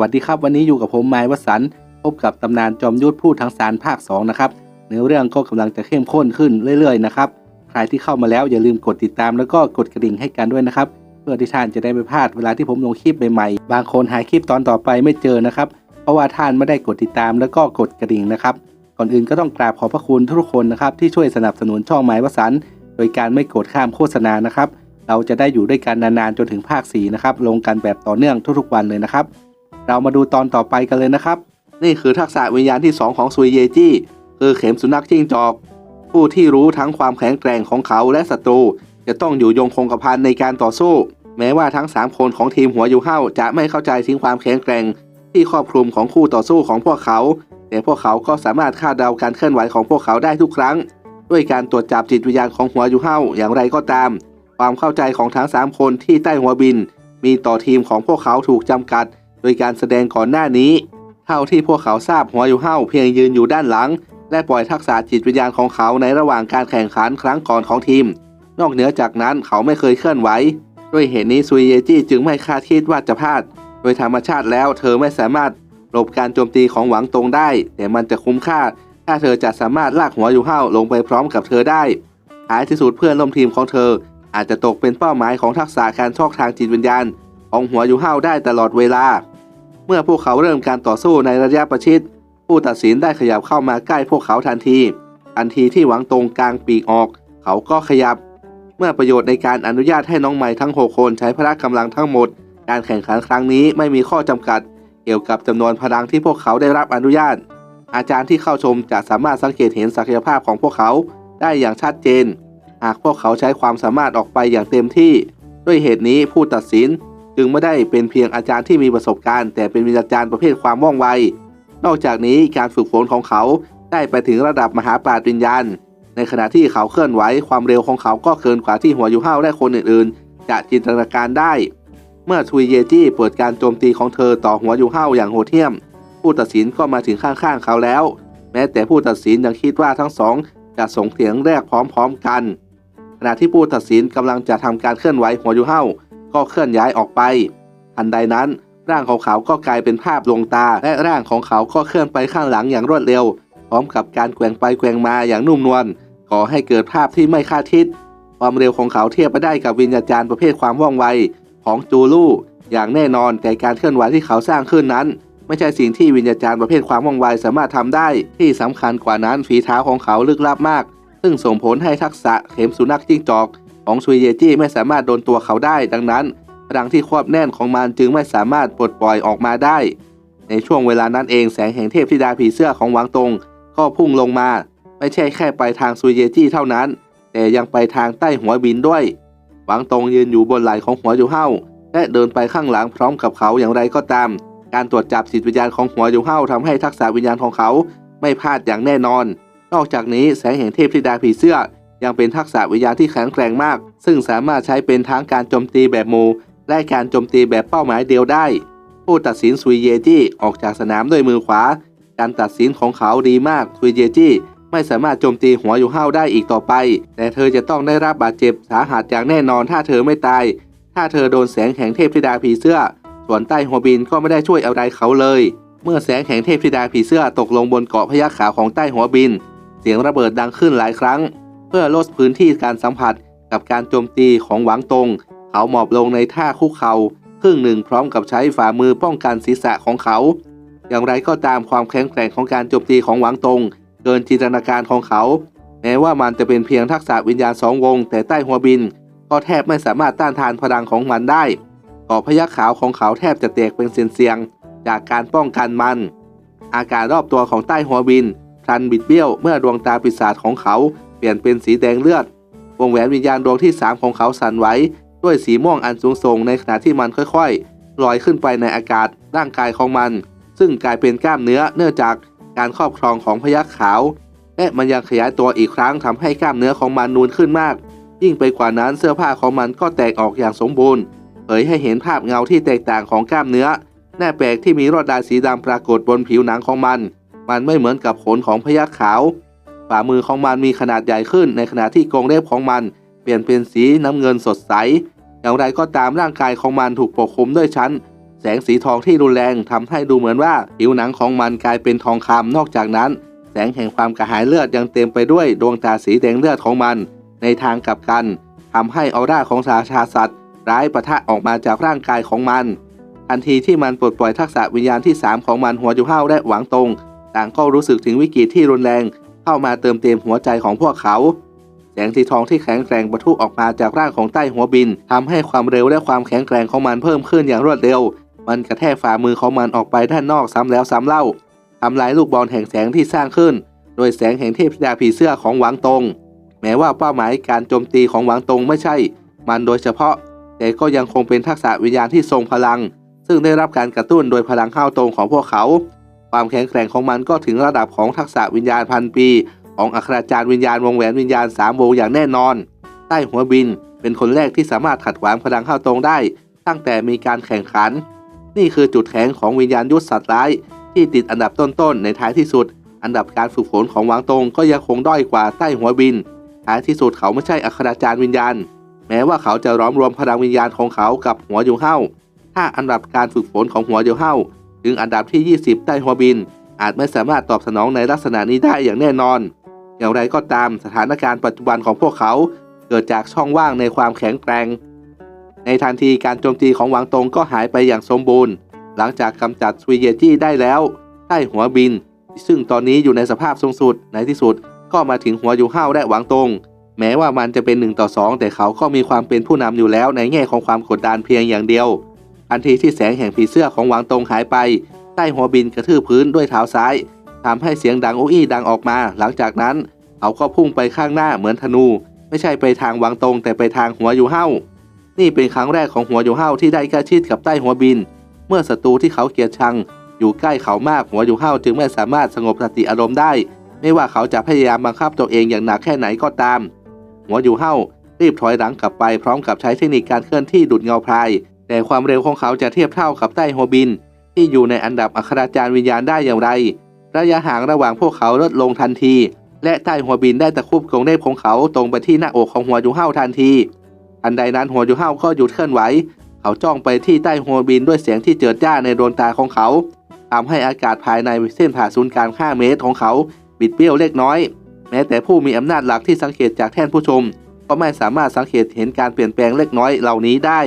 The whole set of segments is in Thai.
วัสดีครับวันนี้อยู่กับผมไม้วสันพบกับตำนานจอมยุทธพูดทั้งสารภาค 2 นะครับเนื้อเรื่องก็กำลังจะเข้มข้นขึ้นเรื่อยๆนะครับใครที่เข้ามาแล้วอย่าลืมกดติดตามแล้วก็กดกระดิ่งให้กันด้วยนะครับ เพื่อที่ท่านจะได้ไม่พลาดเวลาที่ผมลงคลิปใหม่ๆบางคนหาคลิปตอนต่อไปไม่เจอนะครับ เพราะว่าท่านไม่ได้กดติดตามแล้วก็กดกระดิ่งนะครับก่อนอื่นก็ต้องกราบขอบพระคุณทุกคนนะครับที่ช่วยสนับสนุนช่องไม้วสันโดยการไม่กดข้ามโฆษณานะครับเราจะได้อยู่ด้วยกันนานๆจนถึงภาค4นะครับลงกันแบบต่อเนื่องทุกๆวันเลยนะครับ เรามาดูตอนต่อไปกันเลยนะครับ นี่คือทักษะวิญญาณที่ 2 ของซุยเยจี้คือเข็มสุนัขจิ้งจอก ผู้ที่รู้ทั้งความแข็งแกร่งของเขาและศัตรู จะต้องอยู่ยงคงกระพันในการต่อสู้ แม้ว่าทั้ง 3 คนของทีมหัวอยู่เห้าจะไม่เข้าใจถึงความแข็งแกร่ง ที่ครอบคลุมของคู่ต่อสู้ของพวกเขา แต่พวกเขาก็สามารถคาดเดาการเคลื่อนไหวของพวกเขาได้ทุกครั้ง ด้วยการตรวจจับจิตวิญญาณของหัวอยู่เห้าอย่างไรก็ตาม ความเข้าใจของทั้ง 3 คนที่ใต้หัวบิน มีต่อทีมของพวกเขาถูกจำกัด โดยการแสดงก่อนหน้านี้ เท่าที่พวกเขาทราบหัวอยู่เห้าเพียงยืนอยู่ด้านหลัง และปล่อยทักษะจิตวิญญาณของเขาในระหว่างการแข่งขันครั้งก่อนของทีม นอกเหนือจากนั้นเขาไม่เคยเคลื่อนไหว ด้วยเหตุนี้ซุยเยจีจึงไม่คาดคิดว่าจะพลาด โดยธรรมชาติแล้วเธอไม่สามารถหลบการโจมตีของหวังตรงได้ แต่มันจะคุ้มค่า ถ้าเธอจะสามารถลากหัวอยู่เห้าลงไปพร้อมกับเธอได้ท้ายที่สุดเพื่อนร่วมทีมของเธอ อาจจะตกเป็นเป้าหมายของทักษะการชอกทางจิตวิญญาณ ของหัวอยู่เห้าได้ตลอดเวลา เมื่อพวกเขาเริ่มการต่อสู้ในระยะประชิด ผู้ตัดสินได้ขยับเข้ามาใกล้พวกเขาทันที ทันทีที่หวังตรงกลางปีกออก เขาก็ขยับ เมื่อประโยชน์ในการอนุญาตให้น้องใหม่ทั้ง 6 คนใช้พละกำลังทั้งหมด การแข่งขันครั้งนี้ไม่มีข้อจำกัด เกี่ยวกับจำนวนพลังที่พวกเขาได้รับอนุญาต อาจารย์ที่เข้าชมจะสามารถสังเกตเห็นศักยภาพของพวกเขาได้อย่างชัดเจน หากพวกเขาใช้ความสามารถออกไปอย่างเต็มที่ ด้วยเหตุนี้ผู้ตัดสิน จึงไม่ได้เป็นเพียงอาจารย์ที่มีประสบการณ์ แต่เป็นวิญญาจารย์ประเภทความว่องไว นอกจากนี้การฝึกฝนของเขาได้ไปถึงระดับมหาปราชญ์วิญญาณ ในขณะที่เขาเคลื่อนไหวความเร็วของเขาก็เกินกว่าที่หัวยูห้าวและคนอื่นๆ จะจินตนาการได้ เมื่อทุยเยจี้เปิดการโจมตีของเธอต่อหัวยูห้าวอย่างโหดเหี้ยม ผู้ตัดสินก็มาถึงข้างๆเขาแล้ว แม้แต่ผู้ตัดสินยังคิดว่าทั้งสองจะส่งเสียงแรกพร้อมๆกัน ขณะที่ผู้ตัดสินกำลังจะทำการเคลื่อนไหวหัวยูเห้า ก็เคลื่อนย้ายออกไปทันใดนั้นร่างของเขาก็กลายเป็นภาพลวงตา และร่างของเขาก็เคลื่อนไปข้างหลังอย่างรวดเร็ว พร้อมกับการแกว่งไปแกว่งมาอย่างนุ่มนวลก่อให้เกิดภาพที่ไม่คาดคิด ความเร็วของเขาเทียบไปได้กับวิญญาจารย์ประเภทความว่องไว ของจูลู่อย่างแน่นอนแต่การเคลื่อนไหวที่เขาสร้างขึ้นนั้น ไม่ใช่สิ่งที่วิญญาจารย์ประเภทความว่องไวสามารถทำได้ ที่สำคัญกว่านั้นฝีเท้าของเขาลึกลับมาก ซึ่งส่งผลให้ทักษะเข็มสุนัขจิ้งจอก องชุยเยจี้ไม่สามารถโดนตัวเขาได้ ดังนั้นพลังที่ควบแน่นของมันจึงไม่สามารถปลดปล่อยออกมาได้ ในช่วงเวลานั้นเองแสงแห่งเทพธิดาผีเสื้อของหวังตงก็พุ่งลงมา ไม่ใช่แค่ไปทางซุยเยจี้เท่านั้น แต่ยังไปทางใต้หัวบินด้วย หวังตงยืนอยู่บนไหล่ของหัวอยู่เห้าและเดินไปข้างหลังพร้อมกับเขาอย่างไรก็ตาม การตรวจจับจิตวิญญาณของหัวอยู่เห้าทำให้ทักษะวิญญาณของเขาไม่พลาดอย่างแน่นอน นอกจากนี้แสงแห่งเทพธิดาผีเสื้อ ยังเป็นทักษะวิญญาณที่แข็งแกร่งมาก ซึ่งสามารถใช้เป็นทั้งการโจมตีแบบหมู่และการโจมตีแบบเป้าหมายเดียวได้ ผู้ตัดสินซุยเยจี้ออกจากสนามด้วยมือขวา การตัดสินของเขาดีมากซุยเยจี้ไม่สามารถโจมตีหัวอยู่ห้าวได้อีกต่อไป แต่เธอจะต้องได้รับบาดเจ็บสาหัสอย่างแน่นอนถ้าเธอไม่ตาย ถ้าเธอโดนแสงแห่งเทพธิดาผีเสื้อ ส่วนใต้หัวบินก็ไม่ได้ช่วยอะไรเขาเลย เมื่อแสงแห่งเทพธิดาผีเสื้อตกลงบนเกาะพยัคฆ์ขาวของใต้หัวบิน เสียงระเบิดดังขึ้นหลายครั้ง เพื่อลดพื้นที่การสัมผัสกับการโจมตีของหวังตง เขาหมอบลงในท่าคุกเข่าครึ่งหนึ่งพร้อมกับใช้ฝ่ามือป้องกันศีรษะของเขา อย่างไรก็ตามความแข็งแกร่งของการโจมตีของหวังตง เกินจินตนาการของเขา แม้ว่ามันจะเป็นเพียงทักษะวิญญาณสองวง แต่ใต้หัวบิน ก็แทบไม่สามารถต้านทานพลังของมันได้กาะพยัคฆ์ขาวของเขาแทบจะแตกเป็นเสียงๆจากการป้องกันมัน อาการรอบตัวของใต้หัวบินพลันบิดเบี้ยวเมื่อดวงตาปีศาจของเขา เปลี่ยนเป็นสีแดงเลือด วงแหวนวิญญาณดวงที่ 3 ของเขาสั่นไหวด้วยสีม่วงอันสูงส่งในขณะที่มันค่อยๆลอยขึ้นไปในอากาศร่างกายของมัน ซึ่งกลายเป็นกล้ามเนื้อเนื่องจากการครอบครองของพยัคฆ์ขาว และมันยังขยายตัวอีกครั้งทำให้กล้ามเนื้อของมันนูนขึ้นมาก ยิ่งไปกว่านั้นเสื้อผ้าของมันก็แตกออกอย่างสมบูรณ์เผยให้เห็นภาพเงาที่แตกต่างของกล้ามเนื้อแน่แปลกที่มีรอดลายสีดำปรากฏบนผิวหนังของมัน มันไม่เหมือนกับขนของพยัคฆ์ขาว ฝ่ามือของมันมีขนาดใหญ่ขึ้น ในขณะที่กรงเล็บของมัน เปลี่ยนเป็นสีน้ำเงินสดใส อย่างไรก็ตามร่างกายของมันถูกปกคลุมด้วยชั้น แสงสีทองที่รุนแรงทำให้ดูเหมือนว่าผิวหนังของมันกลายเป็นทองคำนอกจากนั้น แสงแห่งความกระหายเลือดยังเต็มไปด้วยดวงตาสีแดงเลือดของมัน ในทางกลับกันทำให้ออร่าของราชาสัตว์ ร้ายปะทะออกมาจากร่างกายของมันทันทีที่มันปลดปล่อยทักษะวิญญาณที่ 3 ของมันหัวยูเฮาและหวังตรง ต่างก็รู้สึกถึงวิกฤตที่รุนแรง เข้ามาเติมเต็มหัวใจของพวกเขา แสงสีทองที่แข็งแกร่งปะทุออกมาจากร่างของใต้หัวบินทำให้ความเร็วและความแข็งแกร่งของมันเพิ่มขึ้นอย่างรวดเร็ว มันกระแทกฝ่ามือของมันออกไปด้านนอกซ้ำแล้วซ้ำเล่าทำลายลูกบอลแห่งแสงที่สร้างขึ้น โดยแสงแห่งเทพธิดาผีเสื้อของหวังตง แม้ว่าเป้าหมายการโจมตีของหวังตงไม่ใช่ มันโดยเฉพาะ แต่ก็ยังคงเป็นทักษะวิญญาณที่ทรงพลัง ซึ่งได้รับการกระตุ้นโดยพลังข้าวตรงของพวกเขา ความแข็งแกร่งของมันก็ถึงระดับของทักษะวิญญาณพันปี ของอัคราจารย์วิญญาณวงแหวนวิญญาณสามวงอย่างแน่นอน ใต้หัวบินเป็นคนแรกที่สามารถขัดขวางพลังข้าตรงได้ ตั้งแต่มีการแข่งขัน นี่คือจุดแข็งของวิญญาณยุทธสัตว์ร้าย ที่ติดอันดับต้นๆในท้ายที่สุด อันดับการฝึกฝนของหวังตงก็ยังคงด้อยกว่าใต้หัวบิน ท้ายที่สุดเขาไม่ใช่อัคราจารย์วิญญาณ แม้ว่าเขาจะร้อมรวมพลังวิญญาณของเขากับหัวยูเฮาถ้าอันดับการฝึกฝนของหัวยูเฮา ถึงอันดับที่ 20 ใต้หัวบิน อาจไม่สามารถตอบสนองในลักษณะนี้ได้อย่างแน่นอน อย่างไรก็ตามสถานการณ์ปัจจุบันของพวกเขา เกิดจากช่องว่างในความแข็งแกร่งในทันทีการโจมตีของหวังตงก็หายไปอย่างสมบูรณ์ หลังจากกำจัดสวีเยจี้ได้แล้วใต้หัวบิน ซึ่งตอนนี้อยู่ในสภาพทรงสุดในที่สุดก็มาถึงหัวยูเฮาวและหวังตง แม้ว่ามันจะเป็น1ต่อ2แต่เขาก็มีความเป็นผู้นำอยู่แล้วในแง่ของความกดดันเพียงอย่างเดียว ทันทีที่แสงแห่งผีเสื้อของหวังตงหายไป ใต้หัวบินกระทืบพื้นด้วยเท้าซ้ายทำให้เสียงดังอุ้ยดังออกมา หลังจากนั้น เขาก็พุ่งไปข้างหน้าเหมือนธนู ไม่ใช่ไปทางหวังตง แต่ไปทางหัวยูเฮ้า นี่เป็นครั้งแรกของหัวยูเฮ้าที่ได้ใกล้ชิดกับใต้หัวบิน เมื่อศัตรูที่เขาเกลียดชัง อยู่ใกล้เขามากหัวยูเฮ้าจึงไม่สามารถสงบสติอารมณ์ได้ ไม่ว่าเขาจะพยายามบังคับตัวเองอย่างหนักแค่ไหนก็ตาม หัวยูเฮ้ารีบถอยหลังกลับไปพร้อมกับใช้เทคนิคการเคลื่อนที่ดุดเงาพราย แต่ความเร็วของเขาจะเทียบเท่ากับใต้หัวบิน ที่อยู่ในอันดับอัคราจารย์วิญญาณได้อย่างไร ระยะห่างระหว่างพวกเขาลดลงทันที และใต้หัวบินได้ตะคุบกรงเล็บของเขาตรงไปที่หน้าอกของหัวยูเฮาทันทีทันใดนั้นหัวยูเฮาก็หยุดเคลื่อนไหว เขาจ้องไปที่ใต้หัวบินด้วยเสียงที่เจิดจ้าในดวงตาของเขาทำให้อากาศภายในเส้นผ่าศูนย์กลาง5เมตรของเขาบิดเบี้ยวเล็กน้อย แม้แต่ผู้มีอำนาจหลักที่สังเกตจากแท่นผู้ชม ก็ไม่สามารถสังเกตเห็นการเปลี่ยนแปลงเล็กน้อยเหล่านี้ได้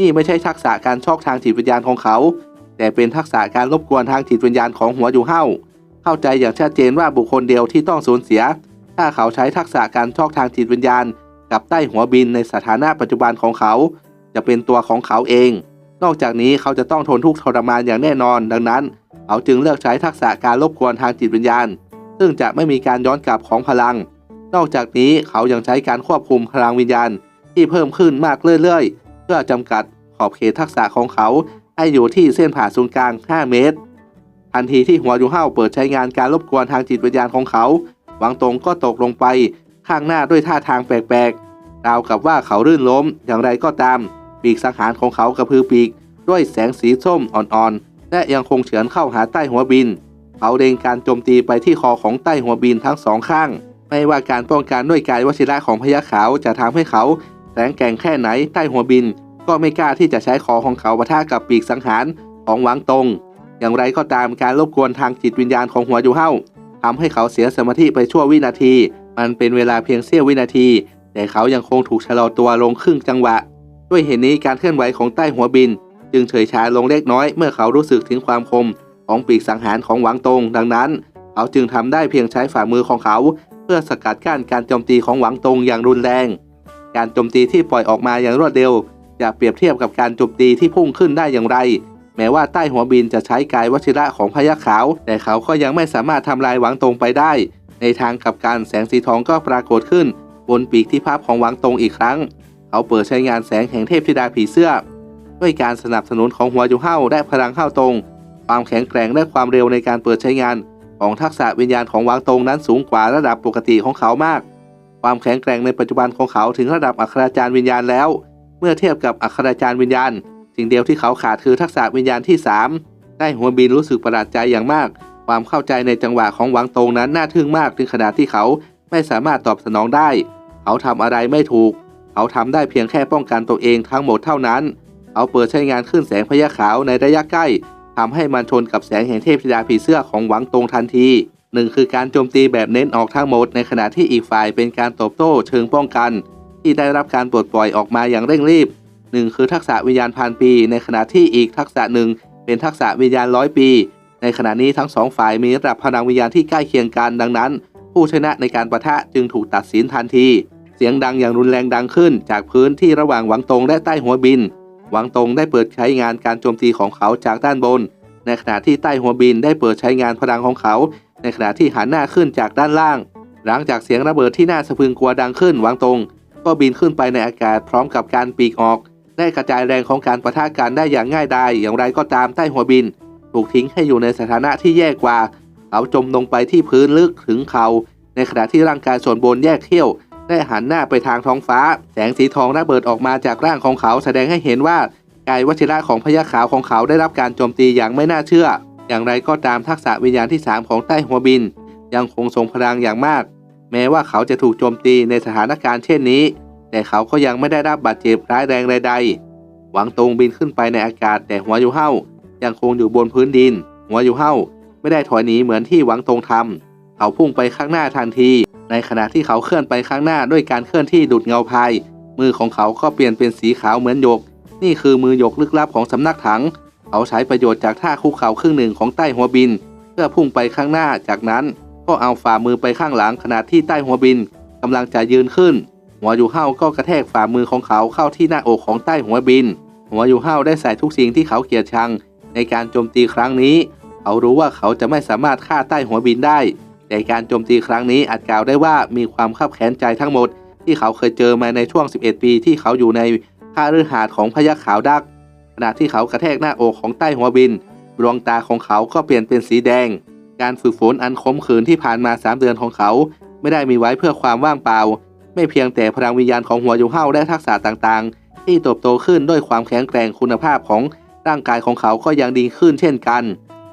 นี่ไม่ใช่ทักษะการชอกทางจิตวิญญาณของเขา แต่เป็นทักษะการรบกวนทางจิตวิญญาณของหัวยูเฮาเข้าใจอย่างชัดเจนว่าบุคคลเดียวที่ต้องสูญเสีย ถ้าเขาใช้ทักษะการชอกทางจิตวิญญาณ กับใต้หัวบินในสถานะปัจจุบันของเขา จะเป็นตัวของเขาเอง นอกจากนี้เขาจะต้องทนทุกข์ทรมานอย่างแน่นอน ดังนั้น เขาจึงเลือกใช้ทักษะการรบกวนทางจิตวิญญาณ ซึ่งจะไม่มีการย้อนกลับของพลัง นอกจากนี้เขายังใช้การควบคุมพลังวิญญาณ ที่เพิ่มขึ้นมากเรื่อยๆ พื่อจำกัดขอบเขตทักษะของเขาให้อยู่ที่เส้นผ่าศูนย์กลาง 5 เมตร ทันทีที่หัวยูเฮาเปิดใช้งานการรบกวนทางจิตวิญญาณของเขา หวังตรงก็ตกลงไปข้างหน้าด้วยท่าทางแปลกๆราวกับว่าเขารื่นล้มอย่างไรก็ตาม ปีกสังหารของเขากระพือปีก ด้วยแสงสีส้มอ่อนๆ และยังคงเฉือนเข้าหาใต้หัวบิน เขาเล็งการโจมตีไปที่คอของใต้หัวบินทั้งสองข้าง ไม่ว่าการป้องกันด้วยกายวชิระของพญาขาวจะทำให้เขา แข็งแกร่งแค่ไหนใต้หัวบิน ก็ไม่กล้าที่จะใช้คอของเขาปะทะกับปีกสังหารของหวังตง อย่างไรก็ตามการรบกวนทางจิตวิญญาณของหัวยู่เฮาทำให้เขาเสียสมาธิไปชั่ววินาที มันเป็นเวลาเพียงเสี้ยววินาที แต่เขายังคงถูกชะลอตัวลงครึ่งจังหวะ ด้วยเหตุนี้การเคลื่อนไหวของใต้หัวบิน จึงเฉยชาลงเล็กน้อยเมื่อเขารู้สึกถึงความคมของปีกสังหารของหวังตง ดังนั้น เขาจึงทำได้เพียงใช้ฝ่ามือของเขา เพื่อสกัดกั้นการโจมตีของหวังตงอย่างรุนแรง การโจมตีที่ปล่อยออกมาอย่างรวดเร็ว จะเปรียบเทียบกับการโจมตีที่พุ่งขึ้นได้อย่างไร แม้ว่าใต้หัวบินจะใช้กายวชิระของพยัคฆ์ขาว แต่เขาก็ยังไม่สามารถทำลายหวังตรงไปได้ ในทางกับการแสงสีทองก็ปรากฏขึ้น บนปีกที่พับของหวังตรงอีกครั้ง เขาเปิดใช้งานแสงแห่งเทพธิดาผีเสื้อ ด้วยการสนับสนุนของหัวยูเฮาและพลังเข้าตรง ความแข็งแกร่งและความเร็วในการเปิดใช้งานของทักษะวิญญาณของหวังตรงนั้นสูงกว่าระดับปกติของเขามาก ความแข็งแกร่งในปัจจุบันของเขาถึงระดับอัคราจารย์วิญญาณแล้ว เมื่อเทียบกับอัคราจารย์วิญญาณ สิ่งเดียวที่เขาขาดคือทักษะวิญญาณที่ 3 ได้หัวบินรู้สึกประหลาดใจอย่างมาก ความเข้าใจในจังหวะของหวังตงนั้นน่าทึ่งมากถึงขนาดที่เขาไม่สามารถตอบสนองได้ เขาทำอะไรไม่ถูก เขาทำได้เพียงแค่ป้องกันตัวเองทั้งหมดเท่านั้น เขาเปิดใช้งานขึ้นแสงพยาขาวในระยะใกล้ทำให้มันชนกับแสงแห่งเทพธิดาผีเสื้อของหวังตงทันที หนึ่งคือการโจมตีแบบเน้นออกทั้งหมด ในขณะที่อีกฝ่ายเป็นการตอบโต้เชิงป้องกัน ที่ได้รับการปลดปล่อยออกมาอย่างเร่งรีบหนึ่งคือทักษะวิญญาณพันปี ในขณะที่อีกทักษะหนึ่งเป็นทักษะวิญญาณร้อยปี ในขณะนี้ทั้งสองฝ่ายมีระดับพลังวิญญาณที่ใกล้เคียงกันดังนั้น ผู้ชนะในการประทะจึงถูกตัดสินทันที เสียงดังอย่างรุนแรงดังขึ้น จากพื้นที่ระหว่างหวังตงและใต้หัวบิน หวังตงได้เปิดใช้งานการโจมตีของเขาจากด้านบน ในขณะที่ใต้หัวบินได้เปิดใช้งานพลังของเขา ในขณะที่หันหน้าขึ้นจากด้านล่าง หลังจากเสียงระเบิดที่น่าสะพึงกลัวดังขึ้นวังตรง ก็บินขึ้นไปในอากาศพร้อมกับการปีกออก ได้กระจายแรงของการประทะกันได้อย่างง่ายดายอย่างไรก็ตามใต้หัวบิน ถูกทิ้งให้อยู่ในสถานะที่แย่กว่า เขาจมลงไปที่พื้นลึกถึงเขา ในขณะที่ร่างกายส่วนบนแยกเขี้ยว ได้หันหน้าไปทางท้องฟ้า แสงสีทองระเบิดออกมาจากร่างของเขาแสดงให้เห็นว่ากายวชิระของพญาขาวของเขาได้รับการโจมตีอย่างไม่น่าเชื่อ อย่างไรก็ตามทักษะวิญญาณที่ 3 ของใต้หัวบิน ยังคงทรงพลังอย่างมาก แม้ว่าเขาจะถูกโจมตีในสถานการณ์เช่นนี้ แต่เขาก็ยังไม่ได้รับบาดเจ็บร้ายแรงใดๆหวังตรงบินขึ้นไปในอากาศแต่หัวอยู่เห้ายังคงอยู่บนพื้นดิน หัวอยู่เห้าไม่ได้ถอยหนีเหมือนที่หวังตรงทำเขาพุ่งไปข้างหน้าทันที ในขณะที่เขาเคลื่อนไปข้างหน้าด้วยการเคลื่อนที่ดุดเงาพายมือของเขาก็เปลี่ยนเป็นสีขาวเหมือนหยก นี่คือมือหยกลึกลับของสำนักถัง เขาใช้ประโยชน์จากท่าคุกเข่าครึ่งหนึ่งของใต้หัวบิน เพื่อพุ่งไปข้างหน้าจากนั้น ก็เอาฝ่ามือไปข้างหลังขณะที่ใต้หัวบินกำลังจะยืนขึ้น หัวอยู่เห้าก็กระแทกฝ่ามือของเขาเข้าที่หน้าอกของใต้หัวบิน หัวอยู่เห้าได้ใส่ทุกสิ่งที่เขาเกลียดชัง ในการโจมตีครั้งนี้ เขารู้ว่าเขาจะไม่สามารถฆ่าใต้หัวบินได้แต่การโจมตีครั้งนี้อาจกล่าวได้ว่ามีความขับแค้นใจทั้งหมด ที่เขาเคยเจอมาในช่วง 11 ปีที่เขาอยู่ในค่าฤหาสน์ของพยัคฆ์ขาวดัก ณะที่เขากระแทกหน้าอกของใต้หัวบิน ดวงตาของเขาก็เปลี่ยนเป็นสีแดง การฝึกฝนอันขมขื่นที่ผ่านมา3เดือนของเขา ไม่ได้มีไว้เพื่อความว่างเปล่า ไม่เพียงแต่พลังวิญญาณของหัวยูเฮาและทักษะต่างๆ ที่เติบโตขึ้นด้วยความแข็งแกร่งคุณภาพของร่างกายของเขาก็ยังดีขึ้นเช่นกัน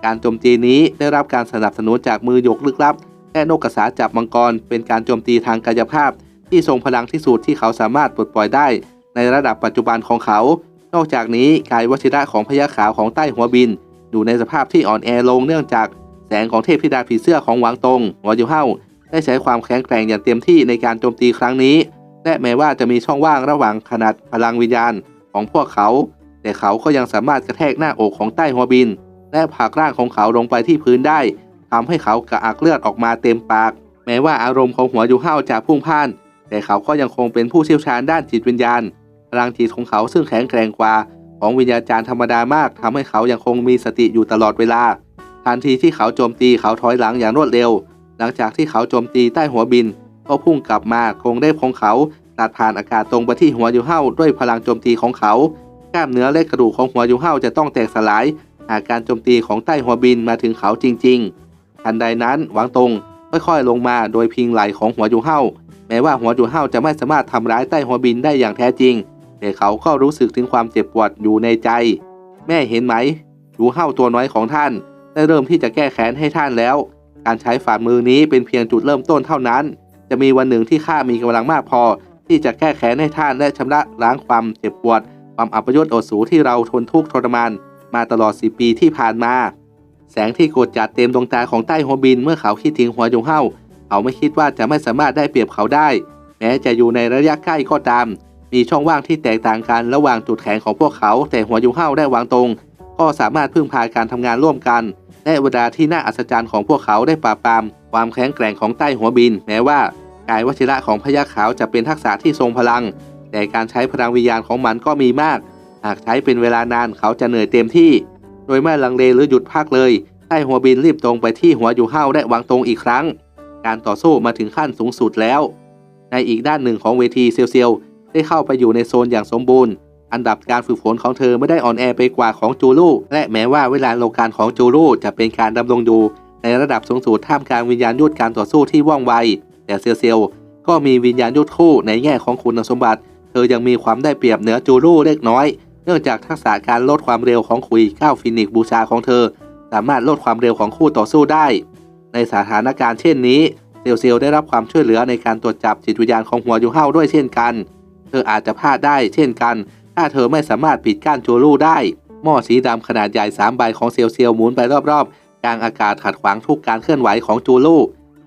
การโจมตีนี้ได้รับการสนับสนุนจากมือหยกลึกลับ และนกกระสาจับมังกร เป็นการโจมตีทางกายภาพ ที่ทรงพลังที่สุดที่เขาสามารถปลดปล่อยได้ ในระดับปัจจุบันของเขา นอกจากนี้กายวชิระของพญาขาวของใต้หัวบิน อยู่ในสภาพที่อ่อนแอลงเนื่องจากแสงของเทพธิดาผีเสื้อของหวังตงหัวยูเฮาได้ใช้ความแข็งแกร่งอย่างเต็มที่ในการโจมตีครั้งนี้ และแม้ว่าจะมีช่องว่างระหว่างขนาดพลังวิญญาณของพวกเขา แต่เขาก็ยังสามารถกระแทกหน้าอกของใต้หัวบิน และผลักร่างของเขาลงไปที่พื้นได้ทำให้เขากระอักเลือดออกมาเต็มปาก แม้ว่าอารมณ์ของหัวยูเฮาจะพุ่งพ่าน แต่เขาก็ยังคงเป็นผู้เชี่ยวชาญด้านจิตวิญญาณ พลังจิตของเขาซึ่งแข็งแกร่งกว่า ของวิญญาจารย์ธรรมดามากทำให้เขายังคงมีสติอยู่ตลอดเวลา ทันทีที่เขาโจมตีเขาถอยหลังอย่างรวดเร็ว หลังจากที่เขาโจมตีใต้หัวบิน ก็พุ่งกลับมาคงได้ของเขาตัดผ่านอากาศตรงไปที่หัวยูเฮาด้วยพลังโจมตีของเขากล้ามเนื้อและกระดูกของหัวยูเฮาจะต้องแตกสลาย หากการโจมตีของใต้หัวบินมาถึงเขาจริง ๆ ทันใดนั้นหวังตงค่อยๆลงมาโดยพิงไหลของหัวยูเฮาแม้ว่าหัวยูเฮาจะไม่สามารถทำร้ายใต้หัวบินได้อย่างแท้จริง แต่เขาก็รู้สึกถึงความเจ็บปวดอยู่ในใจ แม่เห็นไหมยูเฮาตัวน้อยของท่าน ได้เริ่มที่จะแก้แค้นให้ท่านแล้ว การใช้ฝ่ามือนี้เป็นเพียงจุดเริ่มต้นเท่านั้น จะมีวันหนึ่งที่ข้ามีกำลังมากพอ ที่จะแก้แค้นให้ท่านและชำระล้างความเจ็บปวด ความอัปยศอดสูที่เราทนทุกข์ทรมาน มาตลอดสิปีที่ผ่านมา แสงที่โกรธจัดเต็มดวงตาของใต้หัวบินเมื่อเขาคิดถึงหัวจงเฮาเขาไม่คิดว่าจะไม่สามารถได้เปรียบเขาได้ แม้จะอยู่ในระยะใกล้ก็ตาม มีช่องว่างที่แตกต่างกันระหว่างจุดแข็งของพวกเขา แต่หัวยุงเฮาได้วางตรง ก็สามารถพึ่งพาการทำงานร่วมกันและเวลาที่น่าอัศจรรย์ของพวกเขาได้ปราบปราม ความแข็งแกร่งของใต้หัวบิน แม้ว่ากายวชิระของพญาขาวจะเป็นทักษะที่ทรงพลัง แต่การใช้พลังวิญญาณของมันก็มีมาก หากใช้เป็นเวลานานเขาจะเหนื่อยเต็มที่ โดยไม่ลังเลหรือหยุดพักเลยใต้หัวบินรีบตรงไปที่หัวยูเฮาและวางตรงอีกครั้ง การต่อสู้มาถึงขั้นสูงสุดแล้ว ในอีกด้านหนึ่งของเวทีเซียวเซียว ได้เข้าไปอยู่ในโซนอย่างสมบูรณ์ อันดับการฝึกฝนของเธอไม่ได้อ่อนแอไปกว่าของจูลูและแม้ว่าเวลาโลการของจูลูจะเป็นการดำรงอยู่ในระดับสูงสุดท่ามกลางวิญญาณยุทธการต่อสู้ที่ว่องไว แต่เซียวเซียวก็มีวิญญาณยุทธคู่ในแง่ของคุณสมบัติ เธอยังมีความได้เปรียบเหนือจูลูเล็กน้อย เนื่องจากทักษะการลดความเร็วของขุยก้าวฟินิกบูชาของเธอ สามารถลดความเร็วของคู่ต่อสู้ได้ ในสถานการณ์เช่นนี้เซลเซลได้รับความช่วยเหลือในการตรวจจับจิตวิญญาณของหัวยูเฮาด้วยเช่นกัน เธออาจจะพลาดได้เช่นกัน ถ้าเธอไม่สามารถปิดกั้นจูรูได้ หม้อสีดำขนาดใหญ่สามใบของเซียวเซียวหมุนไปรอบๆ กลางอากาศขัดขวางทุกการเคลื่อนไหวของจูรู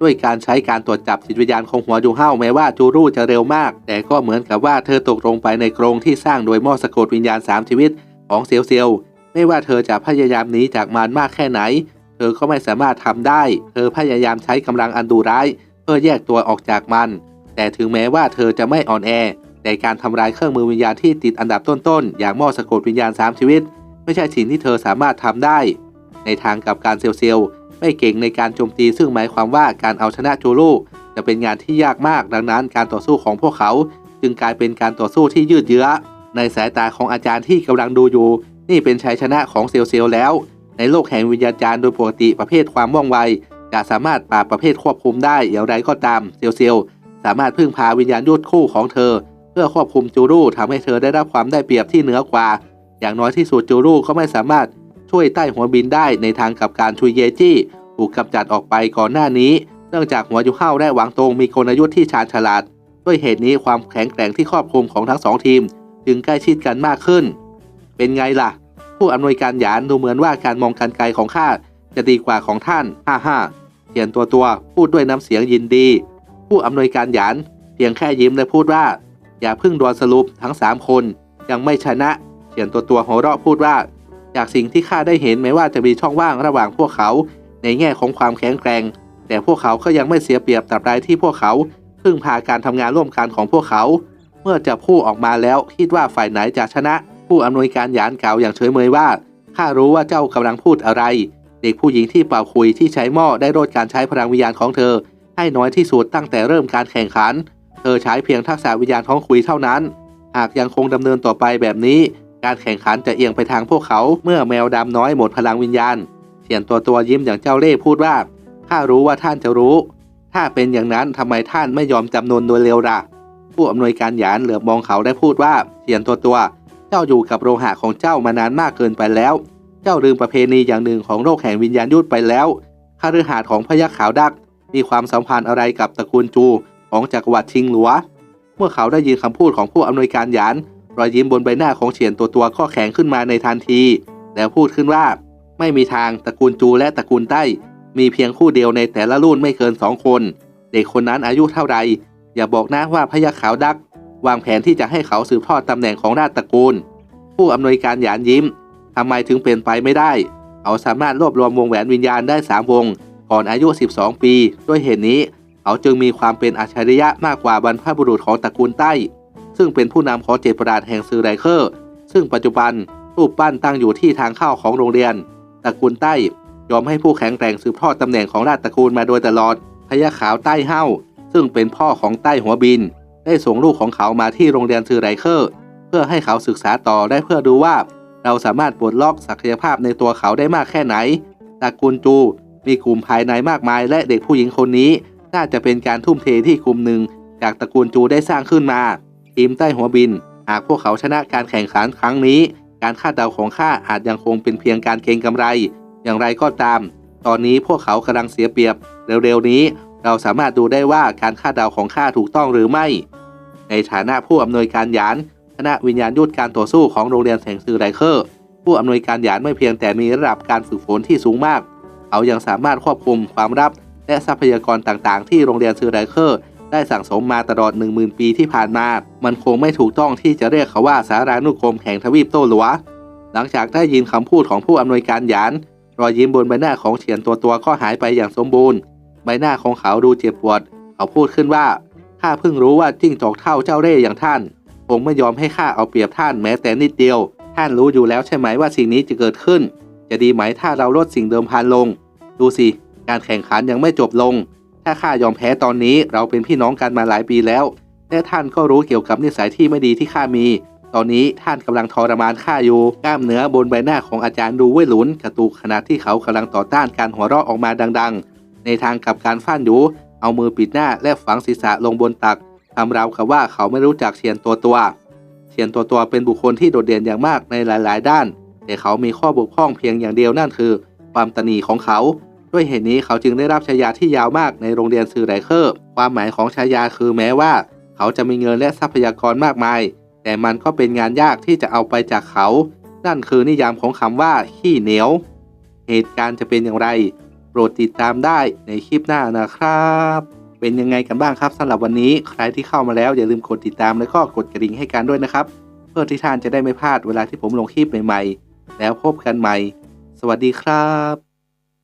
ด้วยการใช้การตรวจจับจิตวิญญาณของหัวจูเฮาแม้ว่าจูรูจะเร็วมาก แต่ก็เหมือนกับว่าเธอตกลงไปในกรงที่สร้างโดยหม้อสะกดวิญญาณสามชีวิตของเซียวเซียวไม่ว่าเธอจะพยายามหนีจากมารมากแค่ไหน เธอก็ไม่สามารถทำได้ เธอพยายามใช้กำลังอันดุร้าย เพื่อแยกตัวออกจากมัน แต่ถึงแม้ว่าเธอจะไม่อ่อนแอ แต่การทำลายเครื่องมือวิญญาณที่ติดอันดับต้นๆ อย่างหม้อสะกดวิญญาณ 3 ชีวิต ไม่ใช่สิ่งที่เธอสามารถทำได้ ในทางกับการเซลเซลไม่เก่งในการโจมตีซึ่งหมายความว่าการเอาชนะจูรูจะเป็นงานที่ยากมากดังนั้นการต่อสู้ของพวกเขา จึงกลายเป็นการต่อสู้ที่ยืดเยื้อ ในสายตาของอาจารย์ที่กำลังดูอยู่ นี่เป็นชัยชนะของเซลเซลแล้ว ในโลกแห่งวิญญาณจารย์โดยปกติประเภทความว่องไวจะสามารถปราบประเภทควบคุมได้อย่างไรก็ตามเซลเซลสามารถพึ่งพาวิญญาณยุทธคู่ของเธอ เพื่อควบคุมจูรูทำให้เธอได้รับความได้เปรียบที่เหนือกว่า อย่างน้อยที่สุดจูรูก็ไม่สามารถช่วยใต้หัวบินได้ในทางกับการชุยเยจี้ถูกกำจัดออกไปก่อนหน้านี้ เนื่องจากหัวยูเข้าและหวังตรงมีกลยุทธ์ที่ชาญฉลาด ด้วยเหตุนี้ความแข็งแกร่งที่ครอบคลุมของทั้งสองทีม จึงใกล้ชิดกันมากขึ้น เป็นไงล่ะ ผู้อำนวยการหยานดูเหมือนว่าการมองการไกลของข้าจะดีกว่าของท่านฮ่าฮ่าเขียนตัวตัวพูดด้วยน้ำเสียงยินดี ผู้อำนวยการหยานเพียงแค่ยิ้มและพูดว่า อย่าเพิ่งดวลสรุปทั้งสามคน ยังไม่ชนะเขียนตัวตัวหัวเราะพูดว่า จากสิ่งที่ข้าได้เห็นแม้ว่าจะมีช่องว่างระหว่างพวกเขา ในแง่ของความแข็งแกร่ง แต่พวกเขาก็ยังไม่เสียเปรียบตราบใดที่พวกเขาพึ่งพาการทำงานร่วมกันของพวกเขา เมื่อจะพูดออกมาแล้วคิดว่าฝ่ายไหนจะชนะ ผู้อำนวยการหยานกล่าวอย่างเฉยเมยว่าข้ารู้ว่าเจ้ากำลังพูดอะไร เด็กผู้หญิงที่เป่าคุยที่ใช้หม้อได้ลดการใช้พลังวิญญาณของเธอ ให้น้อยที่สุดตั้งแต่เริ่มการแข่งขัน เธอใช้เพียงทักษะวิญญาณของคุยเท่านั้น หากยังคงดำเนินต่อไปแบบนี้ การแข่งขันจะเอียงไปทางพวกเขาเมื่อแมวดำน้อยหมดพลังวิญญาณเขียนตัวตัวยิ้มอย่างเจ้าเล่ห์พูดว่าข้ารู้ว่าท่านจะรู้ ถ้าเป็นอย่างนั้นทำไมท่านไม่ยอมจำนนโดยเร็วล่ะ ผู้อำนวยการหยานเหลือบมองเขาได้พูดว่าเขียนตัวตัว เจ้าอยู่กับโลหะของเจ้ามานานมากเกินไปแล้ว เจ้าลืมประเพณีอย่างหนึ่งของโลกแห่งวิญญาณยุทธไปแล้วข้าฤหาสน์ของพยัคฆ์ขาวดัก มีความสัมพันธ์อะไรกับตระกูลจู ของจักรวรรดิชิงหลัว เมื่อเขาได้ยินคำพูดของผู้อำนวยการหยาน รอยยิ้มบนใบหน้าของเฉียนตัวตัวก็แข็งขึ้นมาในทันที แล้วพูดขึ้นว่า ไม่มีทางตระกูลจูและตระกูลใต้ มีเพียงคู่เดียวในแต่ละรุ่นไม่เกินสองคน เด็กคนนั้นอายุเท่าไรอย่าบอกนะว่าพยัคฆ์ขาวดัก วางแผนที่จะให้เขาสืบทอดตำแหน่งของราชตระกูล ผู้อำนวยการหยานยิ้มทำไมถึงเป็นไปไม่ได้เขาสามารถรวบรวมวงแหวนวิญญาณได้สามวงก่อนอายุ 12 ปี ด้วยเหตุนี้ เขาจึงมีความเป็นอัจฉริยะมากกว่าบรรพบุรุษของตระกูลใต้ ซึ่งเป็นผู้นำของเจดประดาษแห่งซือไรเคอร์ ซึ่งปัจจุบันรูปปั้นตั้งอยู่ที่ทางเข้าของโรงเรียน ตระกูลใต้ยอมให้ผู้แข็งแกร่งสืบทอดตำแหน่งของราชตระกูลมาโดยตลอดพญาขาวใต้เฮ้าซึ่งเป็นพ่อของใต้หัวบิน ได้ส่งลูกของเขามาที่โรงเรียนซือไรเคอร์ เพื่อให้เขาศึกษาต่อได้เพื่อดูว่า เราสามารถปลดล็อกศักยภาพในตัวเขาได้มากแค่ไหนตระกูลจูมีกลุ่มภายในมากมายและเด็กผู้หญิงคนนี้ น่าจะเป็นการทุ่มเทที่กลุ่มหนึ่งจากตระกูลจูได้สร้างขึ้นมา ทีมใต้หัวบิน หากพวกเขาชนะการแข่งขันครั้งนี้ การคาดเดาของข้าอาจยังคงเป็นเพียงการเก็งกำไร อย่างไรก็ตาม ตอนนี้พวกเขากำลังเสียเปรียบ เร็วๆนี้ เราสามารถดูได้ว่าการคาดเดาของข้าถูกต้องหรือไม่ ในฐานะผู้อำนวยการหยานคณะวิญญาณยุทธการต่อสู้ของโรงเรียนแสงซือไรเคอร์ผู้อำนวยการหยานไม่เพียงแต่มีระดับการฝึกฝนที่สูงมาก เขายังสามารถควบคุมความลับ และทรัพยากรต่างๆ ที่โรงเรียนซือไรเคอร์ได้สั่งสมมาตลอด 10,000 ปีที่ผ่านมา มันคงไม่ถูกต้องที่จะเรียกเขาว่าสารานุกรมแห่งทวีปโตหลัว หลังจากได้ยินคำพูดของผู้อำนวยการหยาน รอยยิ้มบนใบหน้าของเฉียนตัวตัวก็หายไปอย่างสมบูรณ์ ใบหน้าของเขาดูเจ็บปวด เขาพูดขึ้นว่า ข้าเพิ่งรู้ว่าจิ้งจอกเท่าเจ้าเร่ห์อย่างท่านคงไม่ยอมให้ข้าเอาเปรียบท่านแม้แต่นิดเดียว ท่านรู้อยู่แล้วใช่ไหมว่าสิ่งนี้จะเกิดขึ้น จะดีไหมถ้าเราลดสิ่งเดิมพันลง ดูสิ การแข่งขันยังไม่จบลง ถ้าข้ายอมแพ้ตอนนี้เราเป็นพี่น้องกันมาหลายปีแล้ว และท่านก็รู้เกี่ยวกับนิสัยที่ไม่ดีที่ข้ามี ตอนนี้ท่านกำลังทรมานข้าอยู่กล้ามเนื้อบนใบหน้าของอาจารย์ดูเว่ยหลุนกระตุกขณะที่เขากำลังต่อต้านการหัวเราะออกมาดัง ๆ ในทางกับการฟันอยู่ เอามือปิดหน้าและฝังศีรษะลงบนตักทำราวกับว่าเขาไม่รู้จักเชียนตัวตัว เชียนตัวตัวเป็นบุคคลที่โดดเด่นอย่างมากในหลาย ๆ ด้าน แต่เขามีข้อบกพร่องเพียงอย่างเดียวนั่นคือ ความตนีของเขา ด้วยเหตุนี้เขาจึงได้รับฉายาที่ยาวมากในโรงเรียนซือไรเคอร์ความหมายของฉายาคือแม้ว่า เขาจะมีเงินและทรัพยากรมากมาย แต่มันก็เป็นงานยากที่จะเอาไปจากเขา นั่นคือนิยามของคำว่าขี้เหนียว เหตุการณ์จะเป็นอย่างไร โปรดติดตามได้ในคลิปหน้านะครับ เป็นยังไงกันบ้างครับสำหรับวันนี้ ใครที่เข้ามาแล้วอย่าลืมกดติดตามแล้วก็กดกระดิ่งให้กันด้วยนะครับ เพื่อที่ท่านจะได้ไม่พลาดเวลาที่ผมลงคลิปใหม่ๆ แล้วพบกันใหม่ สวัสดีครับ